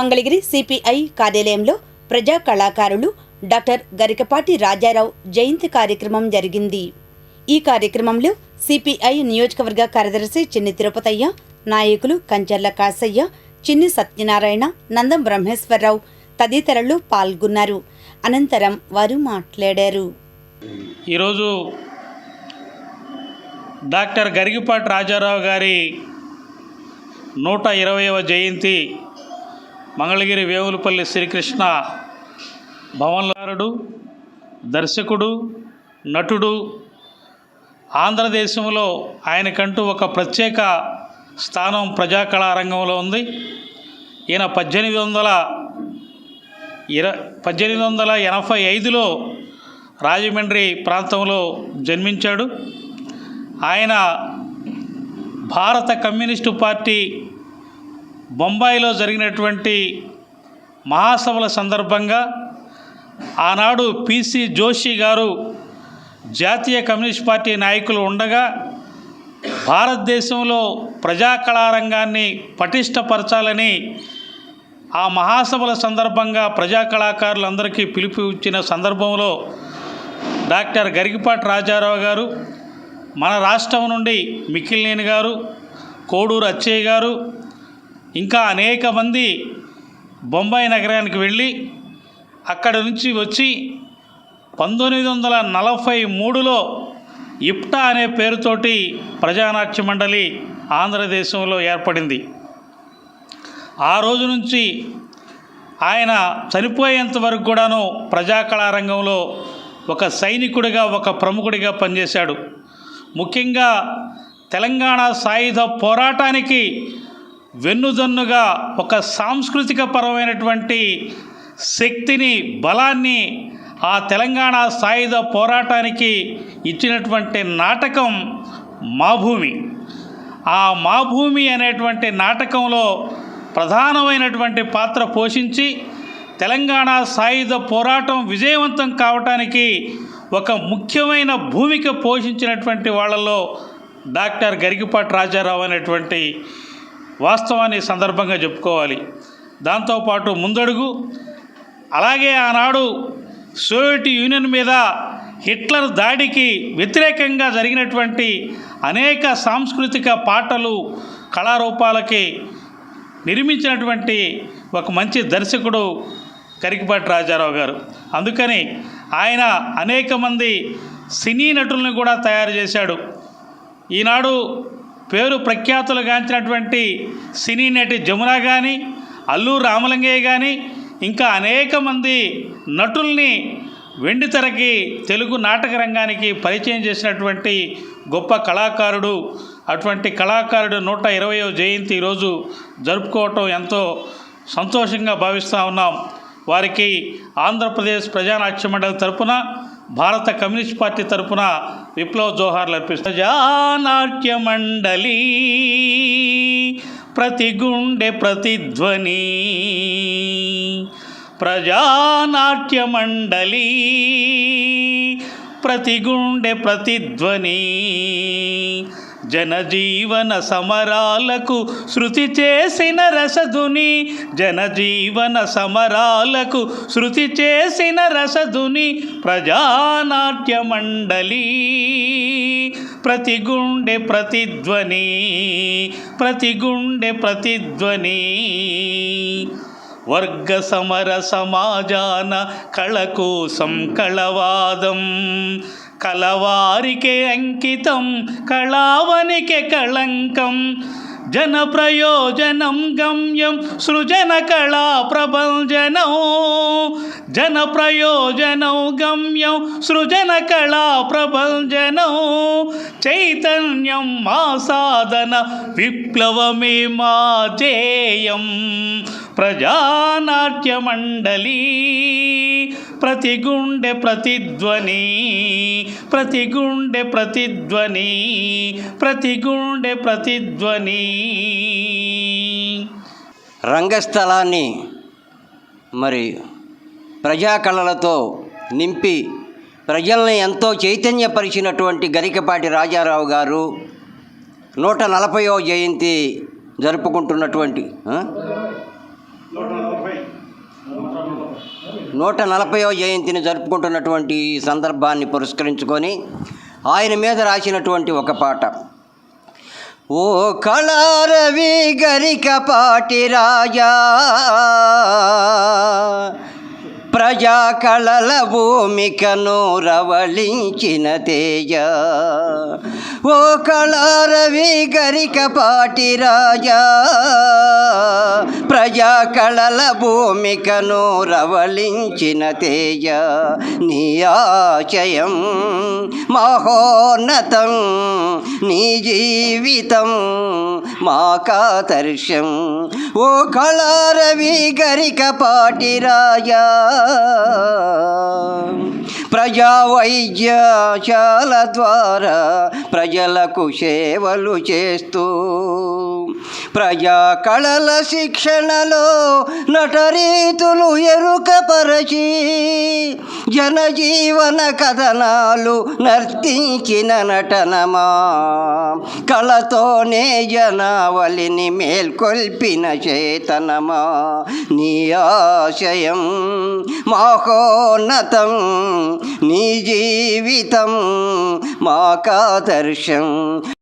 Mangalagiri CPI కార్యాలయంలో ప్రజా కళాకారులు డాక్టర్ గరికపాటి రాజారావు జయంతి కార్యక్రమం జరిగింది. ఈ కార్యక్రమంలో సిపిఐ నియోజకవర్గ కార్యదర్శి చిన్ని తిరుపతయ్య నాయకులు కంచర్ల కాసయ్య చిన్ని సత్యనారాయణ నందం బ్రహ్మేశ్వరరావు తదితరులు పాల్గొన్నారు. అనంతరం వారు మాట్లాడారు. ఈరోజు డాక్టర్ గరిగిపాటి రాజారావు గారి నూట ఇరవైవ జయంతి మంగళగిరి వేములపల్లి శ్రీకృష్ణ భవన్లారుడు దర్శకుడు నటుడు. ఆంధ్రదేశంలో ఆయనకంటూ ఒక ప్రత్యేక స్థానం ప్రజాకళారంగంలో ఉంది. ఈయన పద్దెనిమిది వందల ఇర పద్దెనిమిది వందల ఎనభై ఐదులో రాజమండ్రి ప్రాంతంలో జన్మించాడు. ఆయన భారత కమ్యూనిస్టు పార్టీ బొంబాయిలో జరిగినటువంటి మహాసభల సందర్భంగా ఆనాడు పిసి జోషి గారు జాతీయ కమ్యూనిస్ట్ పార్టీ నాయకులు ఉండగా భారతదేశంలో ప్రజాకళారంగాన్ని పటిష్టపరచాలని ఆ మహాసభల సందర్భంగా ప్రజా కళాకారులందరికీ పిలుపు ఇచ్చిన సందర్భంలో డాక్టర్ గరిగిపాటి రాజారావు గారు మన రాష్ట్రం నుండి మిక్కిలినేని గారు కోడూరు అచ్చయ్య గారు ఇంకా అనేక మంది బొంబాయి నగరానికి వెళ్ళి అక్కడ నుంచి వచ్చి పంతొమ్మిది వందల నలభై మూడులో ఇప్టా అనే పేరుతోటి ప్రజానాట్య మండలి ఆంధ్రదేశంలో ఏర్పడింది. ఆ రోజు నుంచి ఆయన చనిపోయేంత వరకు కూడాను ప్రజాకళారంగంలో ఒక సైనికుడిగా ఒక ప్రముఖుడిగా పనిచేశాడు. ముఖ్యంగా తెలంగాణ సాయుధ పోరాటానికి వెన్నుదన్నుగా ఒక సాంస్కృతిక పరమైనటువంటి శక్తిని బలాన్ని ఆ తెలంగాణ సాయుధ పోరాటానికి ఇచ్చినటువంటి నాటకం మా భూమి ఆ మా భూమి అనేటువంటి నాటకంలో ప్రధానమైనటువంటి పాత్ర పోషించి తెలంగాణ సాయుధ పోరాటం విజయవంతం కావటానికి ఒక ముఖ్యమైన భూమిక పోషించినటువంటి వాళ్ళలో డాక్టర్ గరికిపాటి రాజారావు అనేటువంటి వాస్తవాన్ని సందర్భంగా చెప్పుకోవాలి. దాంతోపాటు ముందడుగు. అలాగే ఆనాడు సోవియట్ యూనియన్ మీద హిట్లర్ దాడికి వ్యతిరేకంగా జరిగినటువంటి అనేక సాంస్కృతిక పాటలు కళారూపాలకి నిర్మించినటువంటి ఒక మంచి దర్శకుడు కరికిపాటి రాజారావు గారు. అందుకని ఆయన అనేక మంది సినీ నటులను కూడా తయారు చేశాడు. ఈనాడు పేరు ప్రఖ్యాతులు గాంచినటువంటి సినీ నటి జమున కానీ అల్లు రామలింగయ్య కానీ ఇంకా అనేక మంది నటుల్ని వెండితెరకి తెలుగు నాటక రంగానికి పరిచయం చేసినటువంటి గొప్ప కళాకారుడు అటువంటి కళాకారుడు నూట ఇరవయో జయంతి ఈరోజు జరుపుకోవటం ఎంతో సంతోషంగా భావిస్తూ ఉన్నాం. వారికి ఆంధ్రప్రదేశ్ ప్రజానాట్య మండలి తరపున భారత కమ్యూనిస్ట్ పార్టీ తరఫున విప్లవ జోహార్లు అర్పిస్తారు జానాట్య మండలి ప్రతి గుండె ప్రతిధ్వని ప్రజానాట్య మండలి ప్రతి గుండె ప్రతిధ్వని జనజీవన సమరాలకు శృతి చేసిన రసధుని జనజీవన సమరాలకు శృతి చేసిన రసధుని ప్రజానాట్య మండలి. ప్రతి గుండె ప్రతిధ్వని ప్రతి గుండె ప్రతిధ్వని వర్గ సమర సమాజాన కళ కోసం కళవాదం కలవారికే అంకితం కళావనికే కళంకం. జన ప్రయోజనం గమ్యం సృజన కళా ప్రభంజనం. జన ప్రయోజనం గమ్యం సృజన కళా ప్రభంజనం. చైతన్యం మా సాధన విప్లవమే మా జేయం ప్రజానాట్య మండలి ప్రతి గుండె ప్రతిధ్వని ప్రతి గుండె ప్రతిధ్వని ప్రతి గుండె ప్రతిధ్వని. రంగస్థలాన్ని మరి ప్రజా కళలతో నింపి ప్రజల్ని ఎంతో చైతన్యపరిచినటువంటి గరికపాటి రాజారావు గారు నూట నలభైవ జయంతి జరుపుకుంటున్నటువంటి నూట నలభైవ జయంతిని జరుపుకుంటున్నటువంటి ఈ సందర్భాన్ని పురస్కరించుకొని ఆయన మీద రాసినటువంటి ఒక పాట. ఓ కళారవి గరిక పాటి రాజా ప్రజా కళల భూమికను రవళించిన తేజ. ఓ కళారవి గరికపాటి రాజా ప్రజా కళల భూమికను రవళించిన తేజ. నీ ఆశయం మహోన్నతం నీ జీవితం మాకాదర్శం. ఓ కళారవి గరికపాటి రాజా ప్రజా వైద్యశాల ద్వారా ప్రజలకు సేవలు చేస్తూ ప్రజా కళల శిక్షణలో నటరీతులు ఎరుకపరచి జనజీవన కథనాలు నర్తించిన నటనమా. కళతోనే జనావళిని మేల్కొల్పిన చేతనమా. నీ ఆశయం మాకోన్నతం నీ జీవితం మాకాదర్శం.